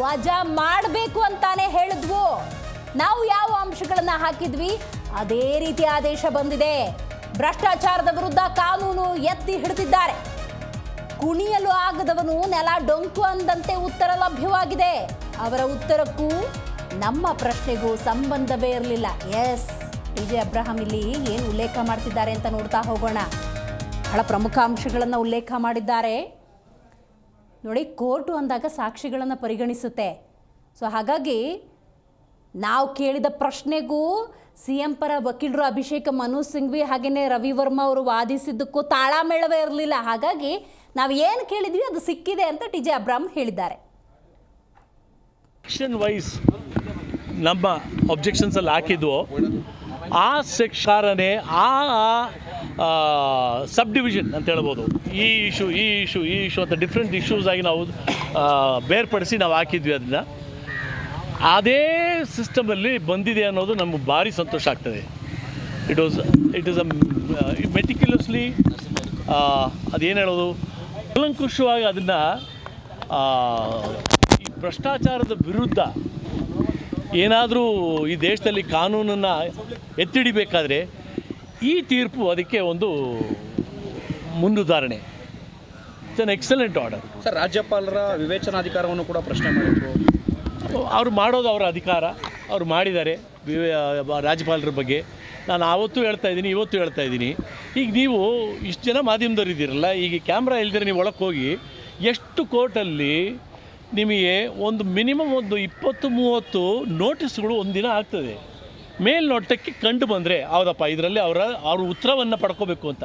ವಜಾ ಮಾಡಬೇಕು ಅಂತಾನೆ ಹೇಳಿದ್ವು. ನಾವು ಯಾವ ಅಂಶಗಳನ್ನ ಹಾಕಿದ್ವಿ? ಅದೇ ರೀತಿ ಆದೇಶ ಬಂದಿದೆ. ಭ್ರಷ್ಟಾಚಾರದ ವಿರುದ್ಧ ಕಾನೂನು ಎತ್ತಿ ಹಿಡಿದಿದ್ದಾರೆ. ಕುಣಿಯಲು ಆಗದವನು ನೆಲ ಡೊಂಕು ಅಂದಂತೆ ಉತ್ತರ ಲಭ್ಯವಾಗಿದೆ. ಅವರ ಉತ್ತರಕ್ಕೂ ನಮ್ಮ ಪ್ರಶ್ನೆಗೂ ಸಂಬಂಧವೇ ಇರಲಿಲ್ಲ. ಎಸ್ ವಿಜಯ್ ಅಬ್ರಹಾಂ ಇಲ್ಲಿ ಏನು ಉಲ್ಲೇಖ ಮಾಡ್ತಿದ್ದಾರೆ ಅಂತ ನೋಡ್ತಾ ಹೋಗೋಣ. ಬಹಳ ಪ್ರಮುಖ ಅಂಶಗಳನ್ನು ಉಲ್ಲೇಖ ಮಾಡಿದ್ದಾರೆ. ನೋಡಿ, ಕೋರ್ಟು ಅಂದಾಗ ಸಾಕ್ಷಿಗಳನ್ನು ಪರಿಗಣಿಸುತ್ತೆ. ಸೊ ಹಾಗಾಗಿ ನಾವು ಕೇಳಿದ ಪ್ರಶ್ನೆಗೂ ಸಿ ಎಂ ಪರ ವಕೀಲರು ಅಭಿಷೇಕ್ ಮನು ಸಿಂಘ್ವಿ ಹಾಗೆಯೇ ರವಿ ವರ್ಮಾ ಅವರು ವಾದಿಸಿದ್ದಕ್ಕೂ ತಾಳಮೇಳವೇ ಇರಲಿಲ್ಲ. ಹಾಗಾಗಿ ನಾವು ಏನು ಕೇಳಿದ್ವಿ ಅದು ಸಿಕ್ಕಿದೆ ಅಂತ ಟಿ ಜೆ ಅಬ್ರಾಮ್ ಹೇಳಿದ್ದಾರೆ. ಸೆಕ್ಷನ್ ವೈಸ್ ನಮ್ಮ ಅಬ್ಜೆಕ್ಷನ್ಸಲ್ಲಿ ಹಾಕಿದ್ವು, ಆ ಸೆಕ್ಷಾರನೇ ಆ ಸಬ್ ಡಿವಿಷನ್ ಅಂತ ಹೇಳ್ಬೋದು. ಈ ಇಶ್ಯೂ ಈ ಇಶ್ಯೂ ಈ ಇಶ್ಯೂ ಅಂತ ಡಿಫ್ರೆಂಟ್ ಇಶ್ಯೂಸ್ ಆಗಿ ನಾವು ಬೇರ್ಪಡಿಸಿ ನಾವು ಹಾಕಿದ್ವಿ ಅದನ್ನ ಅದೇ ಸಿಸ್ಟಮಲ್ಲಿ ಬಂದಿದೆ ಅನ್ನೋದು ನಮಗೆ ಭಾರಿ ಸಂತೋಷ ಆಗ್ತದೆ. It was it is a meticulously ಅದೇನು ಹೇಳೋದು? ಕಲಂಕುಷವಾಗಿ ಅದನ್ನು ಈ ಭ್ರಷ್ಟಾಚಾರದ ವಿರುದ್ಧ ಏನಾದರೂ ಈ ದೇಶದಲ್ಲಿ ಕಾನೂನನ್ನು ಎತ್ತಿಡಿಬೇಕಾದ್ರೆ ಈ ತೀರ್ಪು ಅದಕ್ಕೆ ಒಂದು ಮುಂದುದಾರಣೆ it's an excellent order sir ರಾಜ್ಯಪಾಲರ ವಿವೇಚನಾಧಿಕಾರವನ್ನು ಕೂಡ ಪ್ರಶ್ನೆ ಮಾಡಿದ್ರು. ಅವ್ರು ಮಾಡೋದು ಅವರ ಅಧಿಕಾರ. ಅವ್ರು ಮಾಡಿದ್ದಾರೆ ವಿವೇ- ರಾಜ್ಯಪಾಲರ ಬಗ್ಗೆ. ನಾನು ಆವತ್ತೂ ಹೇಳ್ತಾ ಇದ್ದೀನಿ ಇವತ್ತು ಹೇಳ್ತಾ ಇದ್ದೀನಿ. ಈಗ ನೀವು ಇಷ್ಟು ಜನ ಮಾಧ್ಯಮದವ್ರು ಇದ್ದೀರಲ್ಲ ಈಗ ಕ್ಯಾಮ್ರಾ ಇಲ್ದಿರ ನೀವು ಒಳಕ್ಕೆ ಹೋಗಿ ಎಷ್ಟು ಕೋರ್ಟಲ್ಲಿ ನಿಮಗೆ ಒಂದು ಮಿನಿಮಮ್ ಒಂದು ಇಪ್ಪತ್ತು ಮೂವತ್ತು ನೋಟಿಸ್ಗಳು ಒಂದಿನ ಆಗ್ತದೆ. ಮೇಲ್ನೋಟಕ್ಕೆ ಕಂಡು ಬಂದರೆ, ಹೌದಪ್ಪ, ಇದರಲ್ಲಿ ಅವರ, ಅವ್ರ ಉತ್ತರವನ್ನು ಪಡ್ಕೋಬೇಕು ಅಂತ.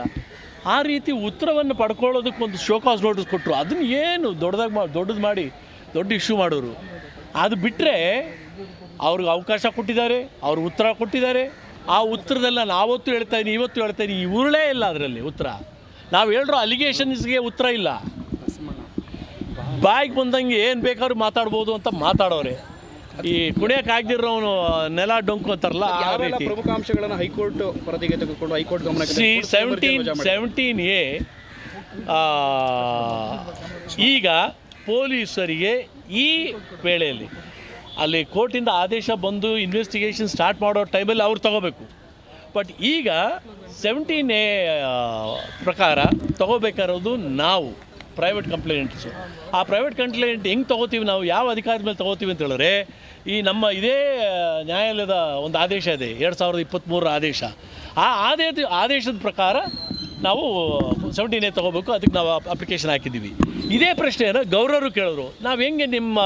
ಆ ರೀತಿ ಉತ್ತರವನ್ನು ಪಡ್ಕೊಳ್ಳೋದಕ್ಕೆ ಒಂದು ಶೋಕಾಸ್ ನೋಟಿಸ್ ಕೊಟ್ಟರು ಅದನ್ನು ಏನು ದೊಡ್ಡದಾಗಿ ಮಾ, ದೊಡ್ಡದು ಮಾಡಿ, ದೊಡ್ಡ ಇಶ್ಯೂ ಮಾಡೋರು. ಅದು ಬಿಟ್ಟರೆ ಅವ್ರಿಗೆ ಅವಕಾಶ ಕೊಟ್ಟಿದ್ದಾರೆ, ಅವ್ರ ಉತ್ತರ ಕೊಟ್ಟಿದ್ದಾರೆ. ಆ ಉತ್ತರದಲ್ಲಿ ನಾವತ್ತು ಹೇಳ್ತಾ ಇದ್ದೀನಿ ಇವತ್ತು ಹೇಳ್ತಾ ಇದ್ದೀನಿ ಉರುಳೇ ಇಲ್ಲ ಅದರಲ್ಲಿ ಉತ್ತರ. ನಾವು ಹೇಳಿರೋ ಅಲಿಗೇಷನ್ಸ್ಗೆ ಉತ್ತರ ಇಲ್ಲ. ಬಾಯಿಗೆ ಬಂದಂಗೆ ಏನು ಬೇಕಾದ್ರೂ ಮಾತಾಡ್ಬೋದು ಅಂತ ಮಾತಾಡೋರೆ ಈ ಆಗದಿರೋನು ನೆಲ ಡೊಂಕು ಅಂತಾರಲ್ಲ ಆ ರೀತಿ. ಪ್ರಮುಖ ಅಂಶಗಳನ್ನು ಹೈಕೋರ್ಟ್ ವರದಿಗೆ ತೆಗೆದುಕೊಂಡು ಹೈಕೋರ್ಟ್ ಗಮನಕ್ಕೆ ಸೆವೆಂಟೀನ್ ಸೆವೆಂಟೀನ್ ಎ ಈಗ ಪೊಲೀಸರಿಗೆ ಈ ವೇಳೆಯಲ್ಲಿ ಅಲ್ಲಿ ಕೋರ್ಟಿಂದ ಆದೇಶ ಬಂದು ಇನ್ವೆಸ್ಟಿಗೇಷನ್ ಸ್ಟಾರ್ಟ್ ಮಾಡೋ ಟೈಮಲ್ಲಿ ಅವ್ರು ತಗೋಬೇಕು. ಬಟ್ ಈಗ ಸೆವೆಂಟೀನ್ ಎ ಪ್ರಕಾರ ತಗೋಬೇಕಾರೋದು ನಾವು. ಪ್ರೈವೇಟ್ ಕಂಪ್ಲೇಂಟ್ಸು ಆ ಪ್ರೈವೇಟ್ ಕಂಪ್ಲೇಂಟ್ ಹೆಂಗೆ ತೊಗೋತೀವಿ ನಾವು? ಯಾವ ಅಧಿಕಾರದ ಮೇಲೆ ತೊಗೋತೀವಿ ಅಂತ ಹೇಳಿದ್ರೆ, ಈ ನಮ್ಮ ಇದೇ ನ್ಯಾಯಾಲಯದ ಒಂದು ಆದೇಶ ಇದೆ, ಎರಡು ಸಾವಿರದ ಇಪ್ಪತ್ತ್ಮೂರರ ಆದೇಶ. ಆ ಆದೇಶ, ಆದೇಶದ ಪ್ರಕಾರ ನಾವು ಸೆವೆಂಟೀನ್ ಏ ತೊಗೋಬೇಕು, ಅದಕ್ಕೆ ನಾವು ಅಪ್ಲಿಕೇಶನ್ ಹಾಕಿದ್ದೀವಿ. ಇದೇ ಪ್ರಶ್ನೆಯನ್ನು ಗೌರವರು ಕೇಳಿದ್ರು. ನಾವು ಹೆಂಗೆ ನಿಮ್ಮ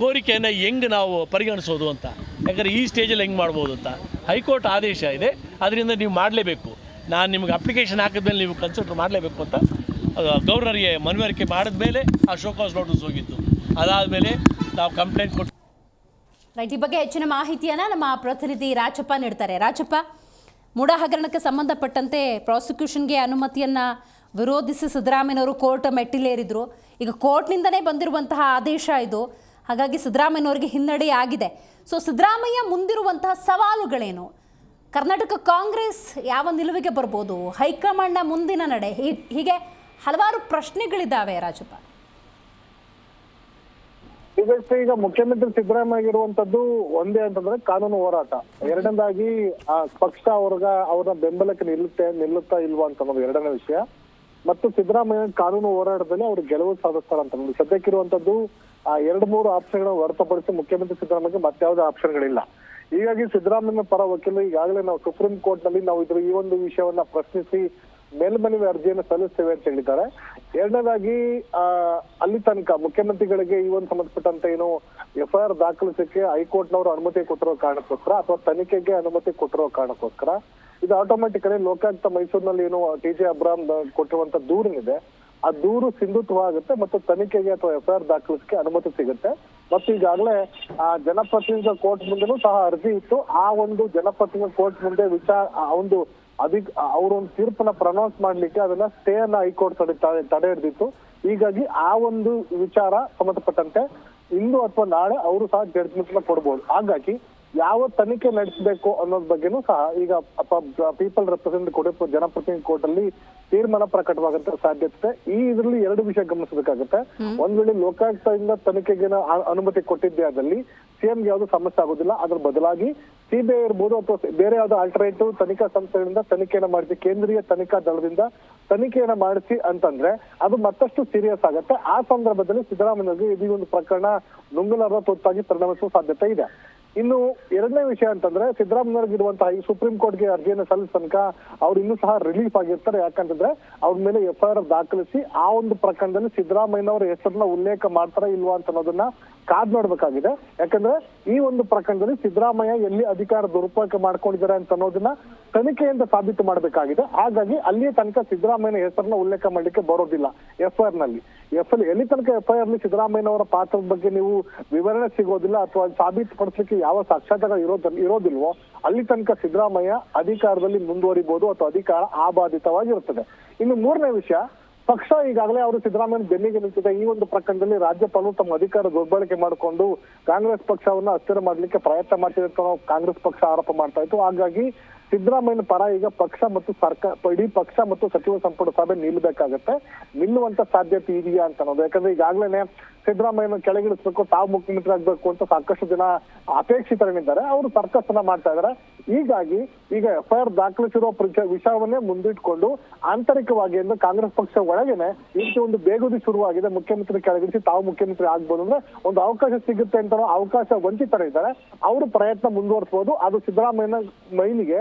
ಕೋರಿಕೆಯನ್ನು ಹೆಂಗೆ ನಾವು ಪರಿಗಣಿಸೋದು ಅಂತ? ಯಾಕಂದರೆ ಈ ಸ್ಟೇಜಲ್ಲಿ ಹೆಂಗೆ ಮಾಡ್ಬೋದು ಅಂತ? ಹೈಕೋರ್ಟ್ ಆದೇಶ ಇದೆ, ಅದರಿಂದ ನೀವು ಮಾಡಲೇಬೇಕು. ನಾನು ನಿಮಗೆ ಅಪ್ಲಿಕೇಶನ್ ಹಾಕಿದ್ಮೇಲೆ ನೀವು ಕನ್ಸಿಡರ್ ಮಾಡಲೇಬೇಕು ಅಂತ ಗೌರ್ನರ್ಗೆ ಮನವರಿಕೆ ಮಾಡಿದ್ಮೇಲೆ ಆ ಶೋಕಾಸ್ ನೋಟಿಸ್ ಹೋಗಿತ್ತು ಅದಾದಮೇಲೆ ನಾವು ಕಂಪ್ಲೇಂಟ್ ಕೊಟ್ಟು ರೈಟ್, ಈ ಬಗ್ಗೆ ಹೆಚ್ಚಿನ ಮಾಹಿತಿಯನ್ನ ನಮ್ಮ ಪ್ರತಿನಿಧಿ ರಾಜಪ್ಪ ನೀಡ್ತಾರೆ. ರಾಜಪ್ಪ ಮೂಡ ಹಗರಣಕ್ಕೆ ಸಂಬಂಧಪಟ್ಟಂತೆ ಪ್ರಾಸಿಕ್ಯೂಷನ್ಗೆ ಅನುಮತಿಯನ್ನು ವಿರೋಧಿಸಿ ಸಿದ್ದರಾಮಯ್ಯನವರು ಕೋರ್ಟ್ ಮೆಟ್ಟಿಲೇರಿದ್ರು. ಈಗ ಕೋರ್ಟ್ನಿಂದನೇ ಬಂದಿರುವಂತಹ ಆದೇಶ ಇದು. ಹಾಗಾಗಿ ಸಿದ್ದರಾಮಯ್ಯನವರಿಗೆ ಹಿನ್ನಡೆ ಆಗಿದೆ. ಸೊ ಸಿದ್ದರಾಮಯ್ಯ ಮುಂದಿರುವಂತಹ ಸವಾಲುಗಳೇನು? ಕರ್ನಾಟಕ ಕಾಂಗ್ರೆಸ್ ಯಾವ ನಿಲುವಿಗೆ ಬರ್ಬೋದು? ಹೈಕಮಾಂಡ್ನ ಮುಂದಿನ ನಡೆ ಹೀಗೆ ಹಲವಾರು ಪ್ರಶ್ನೆಗಳಿದ್ದಾವೆ ರಾಜಪ್ಪ. ಇದಕ್ಕೆ ಈಗ ಮುಖ್ಯಮಂತ್ರಿ ಸಿದ್ದರಾಮಯ್ಯ ಇರುವಂತದ್ದು ಒಂದೇ ಅಂತಂದ್ರೆ ಕಾನೂನು ಹೋರಾಟ. ಎರಡನೇದಾಗಿ ಆ ಪಕ್ಷ ಅವ್ರಗ ಅವರ ಬೆಂಬಲಕ್ಕೆ ನಿಲ್ಲುತ್ತೆ, ನಿಲ್ಲುತ್ತಾ ಇಲ್ವಾ ಅಂತ ಅನ್ನೋದು ಎರಡನೇ ವಿಷಯ. ಮತ್ತು ಸಿದ್ದರಾಮಯ್ಯ ಕಾನೂನು ಹೋರಾಟದಲ್ಲಿ ಅವ್ರು ಗೆಲುವು ಸಾಧಿಸ್ತಾರ ಅಂತ ಸದ್ಯಕ್ಕಿರುವಂತದ್ದು ಆ ಎರಡ್ ಮೂರು ಆಪ್ಷನ್ಗಳನ್ನ ಹೊರತುಪಡಿಸಿ ಮುಖ್ಯಮಂತ್ರಿ ಸಿದ್ದರಾಮಯ್ಯ ಮತ್ಯಾವುದೇ ಆಪ್ಷನ್ಗಳಿಲ್ಲ. ಹೀಗಾಗಿ ಸಿದ್ದರಾಮಯ್ಯ ಪರ ವಕೀಲರು ಈಗಾಗಲೇ ನಾವು ಸುಪ್ರೀಂ ಕೋರ್ಟ್ನಲ್ಲಿ ನಾವು ಇದ್ರ ಈ ಒಂದು ವಿಷಯವನ್ನ ಪ್ರಶ್ನಿಸಿ ಮೇಲ್ಮನವಿ ಅರ್ಜಿಯನ್ನು ಸಲ್ಲಿಸ್ತೇವೆ ಅಂತ ಹೇಳಿದ್ದಾರೆ. ಎರಡನೇದಾಗಿ ಅಲ್ಲಿ ತನಕ ಮುಖ್ಯಮಂತ್ರಿಗಳಿಗೆ ಈ ಒಂದು ಸಂಬಂಧಪಟ್ಟಂತೆ ಏನು ಎಫ್ಐಆರ್ ದಾಖಲಿಸಕ್ಕೆ ಹೈಕೋರ್ಟ್ನವರು ಅನುಮತಿ ಕೊಟ್ಟಿರೋ ಕಾರಣಕ್ಕೋಸ್ಕರ ಅಥವಾ ತನಿಖೆಗೆ ಅನುಮತಿ ಕೊಟ್ಟಿರೋ ಕಾರಣಕ್ಕೋಸ್ಕರ ಇದು ಆಟೋಮೆಟಿಕಲಿ ಲೋಕಾಯುಕ್ತ ಮೈಸೂರಿನಲ್ಲಿ ಏನು ಟಿ ಜೆ ಅಬ್ರಾಮ್ ಕೊಟ್ಟಿರುವಂತ ದೂರಿನಿದೆ. ಆ ದೂರು ಸಿಂಧುತ್ವ ಆಗುತ್ತೆ ಮತ್ತು ತನಿಖೆಗೆ ಅಥವಾ ಎಫ್ಐಆರ್ ದಾಖಲಿಸಕ್ಕೆ ಅನುಮತಿ ಸಿಗುತ್ತೆ. ಮತ್ತು ಈಗಾಗಲೇ, ಆ ಜನಪ್ರತಿನಿಧಿ ಕೋರ್ಟ್ ಮುಂದೆನೂ ಸಹ ಅರ್ಜಿ ಇತ್ತು. ಆ ಒಂದು ಜನಪ್ರತಿನಿಧಿಗಳ ಕೋರ್ಟ್ ಮುಂದೆ ವಿಚಾರ ಒಂದು ಅಧಿಕ್ ಅವರೊಂದು ತೀರ್ಪನ್ನ ಪ್ರನೌನ್ಸ್ ಮಾಡ್ಲಿಕ್ಕೆ ಅದನ್ನ ಸ್ಟೇ ಅನ್ನ ಹೈಕೋರ್ಟ್ ತಡೆ, ತಡೆ- ತಡೆ ಹಿಡಿದಿತ್ತು. ಹೀಗಾಗಿ ಆ ಒಂದು ವಿಚಾರ ಸಂಬಂಧಪಟ್ಟಂತೆ ಇಂದು ಅಥವಾ ನಾಳೆ ಅವರು ಸಹ ಜಡ್ಜ್ಮೆಂಟ್ ಕೊಡ್ಬೋದು. ಹಾಗಾಗಿ ಯಾವ ತನಿಖೆ ನಡೆಸಬೇಕು ಅನ್ನೋದ್ ಬಗ್ಗೆನೂ ಸಹ ಈಗ ಪೀಪಲ್ ರೆಪ್ರೆಸೆಂಟ್ ಕೋರ್ಟ್ ಜನಪ್ರತಿನಿಧಿ ಕೋರ್ಟ್ ಅಲ್ಲಿ ತೀರ್ಮಾನ ಪ್ರಕಟವಾಗಂತ ಸಾಧ್ಯತೆ. ಈ ಇದರಲ್ಲಿ ಎರಡು ವಿಷಯ ಗಮನಿಸಬೇಕಾಗುತ್ತೆ. ಒಂದ್ ವೇಳೆ ಲೋಕಾಯುಕ್ತದಿಂದ ತನಿಖೆಗೆ ಅನುಮತಿ ಕೊಟ್ಟಿದ್ದೇ ಆದಲ್ಲಿ ಸಿಎಂಗೆ ಯಾವುದು ಸಮಸ್ಯೆ ಆಗೋದಿಲ್ಲ. ಅದ್ರ ಬದಲಾಗಿ ಸಿಬಿಐ ಇರ್ಬೋದು ಅಥವಾ ಬೇರೆ ಯಾವ್ದು ಆಲ್ಟರ್ನೇಟಿವ್ ತನಿಖಾ ಸಂಸ್ಥೆಗಳಿಂದ ತನಿಖೆಯನ್ನ ಮಾಡಿಸಿ ಕೇಂದ್ರೀಯ ತನಿಖಾ ದಳದಿಂದ ತನಿಖೆಯನ್ನ ಮಾಡಿಸಿ ಅಂತಂದ್ರೆ ಅದು ಮತ್ತಷ್ಟು ಸೀರಿಯಸ್ ಆಗುತ್ತೆ. ಆ ಸಂದರ್ಭದಲ್ಲಿ ಸಿದ್ದರಾಮಯ್ಯಗೆ ಇದೀಗ ಒಂದು ಪ್ರಕರಣ ನುಂಗಲಾರದ ತುತ್ತಾಗಿ ಪರಿಣಮಿಸುವ ಸಾಧ್ಯತೆ ಇದೆ. ಇನ್ನು ಎರಡನೇ ವಿಷಯ ಅಂತಂದ್ರೆ ಸಿದ್ದರಾಮಯ್ಯವ್ರಿಗಿರುವಂತಹ ಈ ಸುಪ್ರೀಂ ಕೋರ್ಟ್ಗೆ ಅರ್ಜಿಯನ್ನು ಸಲ್ಲಿಸ ತನಕ ಅವ್ರು ಇನ್ನೂ ಸಹ ರಿಲೀಫ್ ಆಗಿರ್ತಾರೆ. ಯಾಕಂತಂದ್ರೆ ಅವ್ರ ಮೇಲೆ ಎಫ್ಐಆರ್ ಆರ್ ದಾಖಲಿಸಿ ಆ ಒಂದು ಪ್ರಕರಣದಲ್ಲಿ ಸಿದ್ದರಾಮಯ್ಯನವರ ಹೆಸರನ್ನ ಉಲ್ಲೇಖ ಮಾಡ್ತಾರ ಇಲ್ವಾ ಅಂತ ಅನ್ನೋದನ್ನ ಕಾದ್ ನೋಡ್ಬೇಕಾಗಿದೆ. ಯಾಕಂದ್ರೆ ಈ ಒಂದು ಪ್ರಕರಣದಲ್ಲಿ ಸಿದ್ದರಾಮಯ್ಯ ಎಲ್ಲಿ ಅಧಿಕಾರ ದುರುಪಯೋಗ ಮಾಡ್ಕೊಂಡಿದ್ದಾರೆ ಅಂತ ಅನ್ನೋದನ್ನ ತನಿಖೆಯಿಂದ ಸಾಬೀತು ಮಾಡಬೇಕಾಗಿದೆ. ಹಾಗಾಗಿ ಅಲ್ಲಿಯ ತನಕ ಸಿದ್ದರಾಮಯ್ಯನ ಹೆಸರನ್ನ ಉಲ್ಲೇಖ ಮಾಡಲಿಕ್ಕೆ ಬರೋದಿಲ್ಲ ಎಫ್ ಐ ಆರ್ನಲ್ಲಿ ಎಫ್ ಎಲ್ ಎಲ್ಲಿ ತನಕ ಎಫ್ ಐ ಆರ್ನಲ್ಲಿ ಸಿದ್ದರಾಮಯ್ಯನವರ ಪಾತ್ರದ ಬಗ್ಗೆ ನೀವು ವಿವರಣೆ ಸಿಗೋದಿಲ್ಲ ಅಥವಾ ಸಾಬೀತುಪಡಿಸಲಿಕ್ಕೆ ಯಾವ ಸಾಕ್ಷ್ಯಾಧಾರ ಇರೋದ, ಇರೋದಿಲ್ವೋ, ಅಲ್ಲಿ ತನಕ ಸಿದ್ದರಾಮಯ್ಯ ಅಧಿಕಾರದಲ್ಲಿ ಮುಂದುವರಿಬಹುದು ಅಥವಾ ಅಧಿಕಾರ ಆಬಾಧಿತವಾಗಿರುತ್ತದೆ ಇನ್ನು ಮೂರನೇ ವಿಷಯ ಪಕ್ಷ ಈಗಾಗಲೇ ಅವರು ಸಿದ್ದರಾಮಯ್ಯ ಬೆನ್ನಿಗೆ ನಿಂತಿದೆ. ಈ ಒಂದು ಪ್ರಕರಣದಲ್ಲಿ ರಾಜ್ಯಪಾಲರು ತಮ್ಮ ಅಧಿಕಾರ ದುರ್ಬಳಕೆ ಮಾಡಿಕೊಂಡು ಕಾಂಗ್ರೆಸ್ ಪಕ್ಷವನ್ನ ಅಸ್ಥಿರ ಮಾಡ್ಲಿಕ್ಕೆ ಪ್ರಯತ್ನ ಮಾಡ್ತಿದೆ ಕಾಂಗ್ರೆಸ್ ಪಕ್ಷ ಆರೋಪ ಮಾಡ್ತಾ ಇತ್ತು. ಹಾಗಾಗಿ ಸಿದ್ದರಾಮಯ್ಯನ ಪರ ಈಗ ಪಕ್ಷ ಮತ್ತು ಸರ್ಕಾರ, ಇಡೀ ಪಕ್ಷ ಮತ್ತು ಸಚಿವ ಸಂಪುಟ ಸಭೆ ನಿಲ್ಲಬೇಕಾಗತ್ತೆ. ನಿಲ್ಲುವಂತ ಸಾಧ್ಯತೆ ಇದೆಯಾ ಅಂತ ಅನ್ನೋದು. ಯಾಕಂದ್ರೆ ಈಗಾಗ್ಲೇನೆ ಸಿದ್ದರಾಮಯ್ಯನ ಕೆಳಗಿಳಿಸ್ಬೇಕು, ತಾವು ಮುಖ್ಯಮಂತ್ರಿ ಆಗ್ಬೇಕು ಅಂತ ಸಾಕಷ್ಟು ಜನ ಅಪೇಕ್ಷಿತರೇನಿದ್ದಾರೆ ಅವರು ಸರ್ಕಸ್ಸನ್ನ ಮಾಡ್ತಾ ಇದಾರೆ ಹೀಗಾಗಿ ಈಗ ಎಫ್ ಐ ಆರ್ ದಾಖಲಿಸಿರುವ ವಿಷಯವನ್ನೇ ಮುಂದಿಟ್ಕೊಂಡು ಆಂತರಿಕವಾಗಿ ಅಂದ್ರೆ ಕಾಂಗ್ರೆಸ್ ಪಕ್ಷ ಒಳಗೇನೆ ಈ ಒಂದು ಬೇಗುದಿ ಶುರುವಾಗಿದೆ. ಮುಖ್ಯಮಂತ್ರಿ ಕೆಳಗಿಳಿಸಿ ತಾವು ಮುಖ್ಯಮಂತ್ರಿ ಆಗ್ಬೋದು ಅಂದ್ರೆ ಒಂದು ಅವಕಾಶ ಸಿಗುತ್ತೆ ಅಂತ ಅವಕಾಶ ವಂಚಿತರಿದ್ದಾರೆ. ಅವರು ಪ್ರಯತ್ನ ಮುಂದುವರಿಸಬಹುದು ಅದು ಸಿದ್ದರಾಮಯ್ಯನ ಮೈನಿಗೆ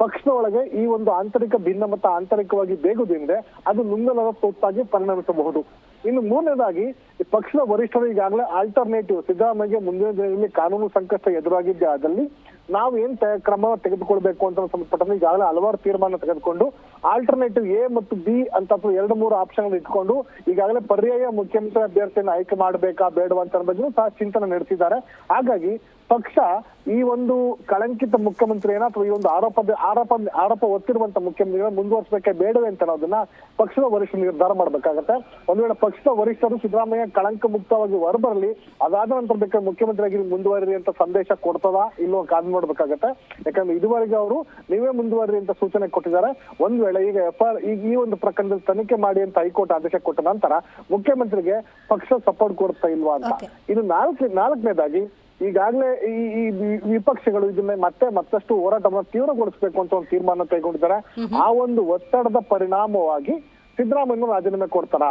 ಪಕ್ಷದ ಒಳಗೆ ಈ ಒಂದು ಆಂತರಿಕ ಭಿನ್ನಮತ ಆಂತರಿಕವಾಗಿ ಬೇಗುದಿದೆ ಅದು ನುಂಗಲರ ತೊತ್ತಾಗಿ ಪರಿಣಮಿಸಬಹುದು. ಇನ್ನು ಮೂರನೇದಾಗಿ ಪಕ್ಷದ ವರಿಷ್ಠರು ಈಗಾಗಲೇ ಆಲ್ಟರ್ನೇಟಿವ್ ಸಿದ್ದರಾಮಯ್ಯ ಮುಂದಿನ ದಿನದಲ್ಲಿ ಕಾನೂನು ಸಂಕಷ್ಟ ಎದುರಾಗಿದ್ದೇ ಆದಲ್ಲಿ ನಾವು ಏನ್ ಕ್ರಮ ತೆಗೆದುಕೊಳ್ಬೇಕು ಅಂತ ಸಂಬಂಧಪಟ್ಟಂತೆ ಈಗಾಗಲೇ ಹಲವಾರು ತೀರ್ಮಾನ ತೆಗೆದುಕೊಂಡು ಆಲ್ಟರ್ನೇಟಿವ್ ಎ ಮತ್ತು ಬಿ ಅಂತ ಎರಡು ಮೂರು ಆಪ್ಷನ್ ಇಟ್ಕೊಂಡು ಈಗಾಗಲೇ ಪರ್ಯಾಯ ಮುಖ್ಯಮಂತ್ರಿ ಅಭ್ಯರ್ಥಿಯನ್ನು ಆಯ್ಕೆ ಮಾಡಬೇಕಾ ಬೇಡವಾ ಅಂತ ಬಗ್ಗೆನೂ ಸಹ ಚಿಂತನೆ ನಡೆಸಿದ್ದಾರೆ. ಹಾಗಾಗಿ ಪಕ್ಷ ಈ ಒಂದು ಕಳಂಕಿತ ಮುಖ್ಯಮಂತ್ರಿಯನ್ನ ಅಥವಾ ಈ ಒಂದು ಆರೋಪ ಆರೋಪ ಆರೋಪ ಹೊತ್ತಿರುವಂತ ಮುಖ್ಯಮಂತ್ರಿಗಳನ್ನ ಮುಂದುವರಿಸಬೇಕೆ ಬೇಡವೇ ಅಂತ ಅನ್ನೋದನ್ನ ಪಕ್ಷದ ವರಿಷ್ಠರು ನಿರ್ಧಾರ ಮಾಡಬೇಕಾಗತ್ತೆ. ಒಂದ್ ವೇಳೆ ಪಕ್ಷದ ವರಿಷ್ಠರು ಸಿದ್ದರಾಮಯ್ಯ ಕಳಂಕ ಮುಕ್ತವಾಗಿ ಹೊರಬರಲಿ, ಅದಾದ ನಂತರ ಬೇಕಾದ್ರೆ ಮುಖ್ಯಮಂತ್ರಿಯಾಗಿ ಮುಂದುವರಿ ಅಂತ ಸಂದೇಶ ಕೊಡ್ತದಾ ಇಲ್ಲೋ ಕಾದು ನೋಡ್ಬೇಕಾಗತ್ತೆ ಯಾಕಂದ್ರೆ ಇದುವರೆಗೆ ಅವರು ನೀವೇ ಮುಂದುವರಿ ಅಂತ ಸೂಚನೆ ಕೊಟ್ಟಿದ್ದಾರೆ. ಒಂದ್ ವೇಳೆ ಈಗ ಎಫ್ ಆರ್ ಈಗ ಈ ಒಂದು ಪ್ರಕರಣದಲ್ಲಿ ತನಿಖೆ ಮಾಡಿ ಅಂತ ಹೈಕೋರ್ಟ್ ಆದೇಶ ಕೊಟ್ಟ ನಂತರ ಮುಖ್ಯಮಂತ್ರಿಗೆ ಪಕ್ಷ ಸಪೋರ್ಟ್ ಕೊಡ್ತಾ ಇಲ್ವಾ ಅಂತ. ಇದು ನಾಲ್ಕು ನಾಲ್ಕನೇದಾಗಿ ಈಗಾಗಲೇ ಈ ಈ ವಿಪಕ್ಷಗಳು ಇದನ್ನ ಮತ್ತೆ ಮತ್ತಷ್ಟು ಹೋರಾಟವನ್ನು ತೀವ್ರಗೊಳಿಸಬೇಕು ಅಂತ ಒಂದು ತೀರ್ಮಾನ ಕೈಗೊಂಡಿದ್ದಾರೆ. ಆ ಒಂದು ಒತ್ತಡದ ಪರಿಣಾಮವಾಗಿ ಸಿದ್ದರಾಮಯ್ಯ ರಾಜೀನಾಮೆ ಕೊಡ್ತಾರಾ?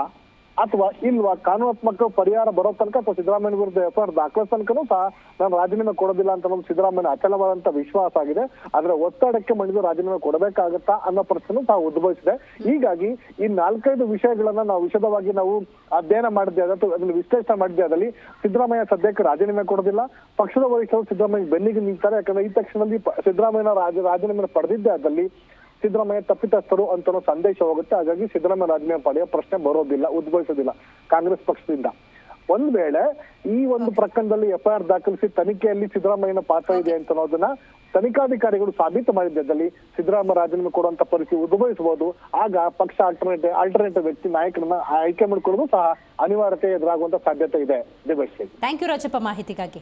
ಅಥವಾ ಇಲ್ವಾ? ಕಾನೂನಾತ್ಮಕ ಪರಿಹಾರ ಬರೋ ತನಕ ಅಥವಾ ಸಿದ್ದರಾಮಯ್ಯ ವಿರುದ್ಧ ಎಫ್ ಆರ್ ದಾಖಲಿಸೋ ತನಕನೂ ಸಹ ನಾನು ರಾಜೀನಾಮೆ ಕೊಡೋದಿಲ್ಲ ಅಂತ ನಮ್ಮ ಸಿದ್ದರಾಮಯ್ಯ ಅಚಲವಾದಂತ ವಿಶ್ವಾಸ ಆಗಿದೆ. ಆದ್ರೆ ಒತ್ತಡಕ್ಕೆ ಮಣಿದು ರಾಜೀನಾಮೆ ಕೊಡಬೇಕಾಗತ್ತಾ ಅನ್ನೋ ಪ್ರಶ್ನೆ ಸಹ ಉದ್ಭವಿಸಿದೆ. ಹೀಗಾಗಿ ಈ ನಾಲ್ಕೈದು ವಿಷಯಗಳನ್ನ ನಾವು ವಿಷದವಾಗಿ ನಾವು ಅಧ್ಯಯನ ಮಾಡಿದ್ದೆ ಅದನ್ನು ವಿಶ್ಲೇಷಣೆ ಮಾಡಿದ್ದೆ ಅದರಲ್ಲಿ ಸಿದ್ದರಾಮಯ್ಯ ಸದ್ಯಕ್ಕೆ ರಾಜೀನಾಮೆ ಕೊಡೋದಿಲ್ಲ. ಪಕ್ಷದ ವರಿಷ್ಠರು ಸಿದ್ದರಾಮಯ್ಯ ಬೆನ್ನಿಗೆ ನಿಂತಾರೆ. ಯಾಕಂದ್ರೆ ಈ ತಕ್ಷಣದಲ್ಲಿ ಸಿದ್ದರಾಮಯ್ಯ ರಾಜ ರಾಜೀನಾಮೆ ಪಡೆದಿದ್ದೆ ಅದಲ್ಲಿ ಸಿದ್ದರಾಮಯ್ಯ ತಪ್ಪಿತಸ್ಥರು ಅಂತ ಸಂದೇಶ ಹೋಗುತ್ತೆ. ಹಾಗಾಗಿ ಸಿದ್ದರಾಮಯ್ಯ ರಾಜೀನಾಮೆ ಪಡೆಯೋ ಪ್ರಶ್ನೆ ಬರೋದಿಲ್ಲ ಉದ್ಭವಿಸೋದಿಲ್ಲ ಕಾಂಗ್ರೆಸ್ ಪಕ್ಷದಿಂದ. ಒಂದ್ ವೇಳೆ ಈ ಒಂದು ಪ್ರಕರಣದಲ್ಲಿ ಎಫ್ಐಆರ್ ದಾಖಲಿಸಿ ತನಿಖೆಯಲ್ಲಿ ಸಿದ್ದರಾಮಯ್ಯನ ಪಾತ್ರ ಇದೆ ಅಂತ ಅನ್ನೋದನ್ನ ತನಿಖಾಧಿಕಾರಿಗಳು ಸಾಬೀತು ಮಾಡಿದ್ದಲ್ಲಿ ಸಿದ್ದರಾಮಯ್ಯ ರಾಜೀನಾಮೆ ಕೊಡುವಂತ ಪರಿಸ್ಥಿತಿ ಉದ್ಭವಿಸಬಹುದು. ಆಗ ಪಕ್ಷ ಆಲ್ಟರ್ನೇಟಿವ್ ಆಲ್ಟರ್ನೇಟಿವ್ ವ್ಯಕ್ತಿ ನಾಯಕರನ್ನ ಆಯ್ಕೆ ಮಾಡಿಕೊಳ್ಳೋದು ಸಹ ಅನಿವಾರ್ಯತೆ ಎದುರಾಗುವಂತ ಸಾಧ್ಯತೆ ಇದೆ. Thank you Rajappa. ಮಾಹಿತಿಗಾಗಿ.